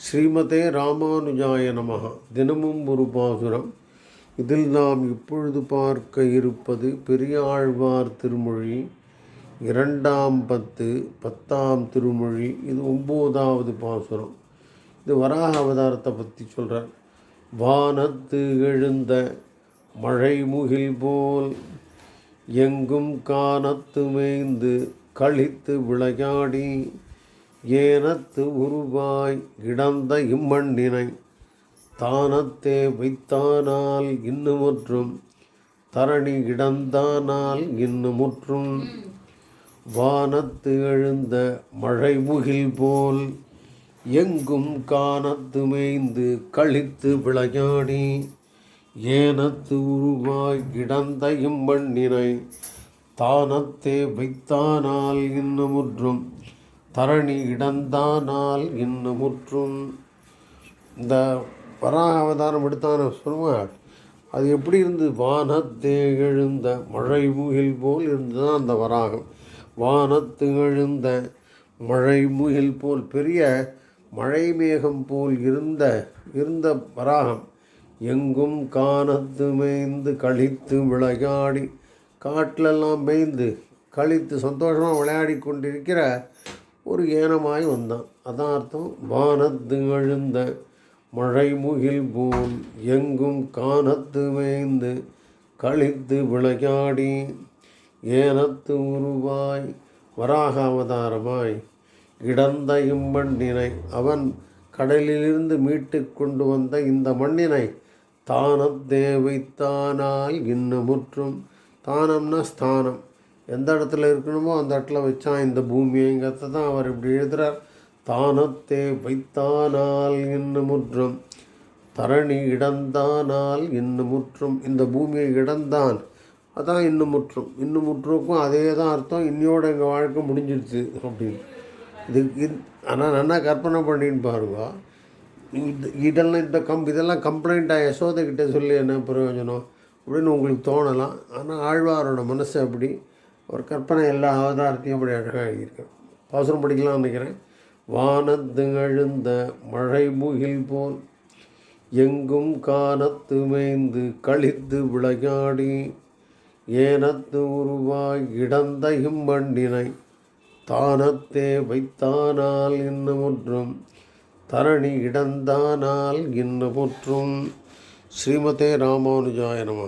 ஸ்ரீமதே ராமானுஜாய நமகா தினமும் ஒரு பாசுரம். இதில் நாம் இப்பொழுது பார்க்க இருப்பது பெரியாழ்வார் திருமொழி இரண்டாம் பத்து பத்தாம் திருமொழி இது ஒம்போதாவது பாசுரம். இது வராக அவதாரத்தை பற்றி சொல்கிறார் வானத்து எழுந்த மழை முகில் போல் எங்கும் காணத்து மேய்ந்து கழித்து விளையாடி ஏனத்து உருவாய் கிடந்த இம்மண்ணினை தானத்தே வைத்தானால் இன்னுமுற்றும். தரணி கிடந்தானால் இன்னுமுற்றும். வானத்து எழுந்த மழை முகில் போல் எங்கும் காணத்து மேய்ந்து கழித்து விளையாடி. ஏனத்து உருவாய் கிடந்த இம்மண்ணினை தானத்தே வைத்தானால் இன்னுமுற்றும். தரணி இடந்தானால் இன்னுமுற்றும் இந்த வராக அவதாரம் எடுத்தான சொல்லுவாள் அது எப்படி இருந்து வானத்தே எழுந்த மழை முகில் போல் இருந்துதான் அந்த வராகம். வானத்து எழுந்த மழை முகில் போல் பெரிய மழை மேகம் போல் இருந்த இருந்த வராகம். எங்கும் காணத்து மேய்ந்து கழித்து விளையாடி காட்டிலெல்லாம் மேய்ந்து கழித்து சந்தோஷமாக விளையாடி கொண்டிருக்கிற ஒரு ஏனமாய் வந்தான். அதான் அர்த்தம். வானத்து எழுந்த மழை முகில் போல் எங்கும் காணத்து மேய்ந்து கழித்து விளையாடி ஏனத்து உருவாய் வராக அவதாரமாய் இடந்த இம்மண்ணினை அவன் கடலிலிருந்து மீட்டு கொண்டு வந்த இந்த மண்ணினை தானத் தேவைத்தானால் இன்னமுற்றும் தானம்னா ஸ்தானம். எந்த இடத்துல இருக்கணுமோ அந்த இடத்துல வச்சான். இந்த பூமியைங்கிறத தான் அவர் இப்படி எழுதுகிறார் தானத்தே வைத்தானால் முற்றம். தரணி இடந்தானால் இன்னமுற்றும் இந்த பூமியை இடந்தான் அதான் இன்னும் முற்றும். இன்னும் முற்றுக்கும் அதே தான் அர்த்தம். இன்னையோட எங்கள் வாழ்க்கை முடிஞ்சிடுச்சு அப்படின்னு. இது இது ஆனால் நல்லா கற்பனை பண்ணின்னு பாருங்க. இது இதெல்லாம் இந்த கம் இதெல்லாம் கம்ப்ளைண்ட்டாக யசோதை கிட்டே சொல்லி என்ன பிரயோஜனம் அப்படின்னு உங்களுக்கு தோணலாம். ஆனால் ஆழ்வாரோட மனசு அப்படி. ஒரு கற்பனை எல்லா அவதாரத்தையும் அப்படி அழகாக எழுதியிருக்கேன் பாசுரம் படிக்கலாம்னு நினைக்கிறேன். வானத்து எழுந்த மழை முகில் போல் எங்கும் காணத்து மேய்ந்து கழித்து விளையாடி ஏனத்து உருவாய் இடந்தையும் மண்ணினை தானத்தே வைத்தானால் இன்னமுற்றும் தரணி இடந்தானால் இன்னமுற்றும். ஸ்ரீமதே ராமானுஜாய நம.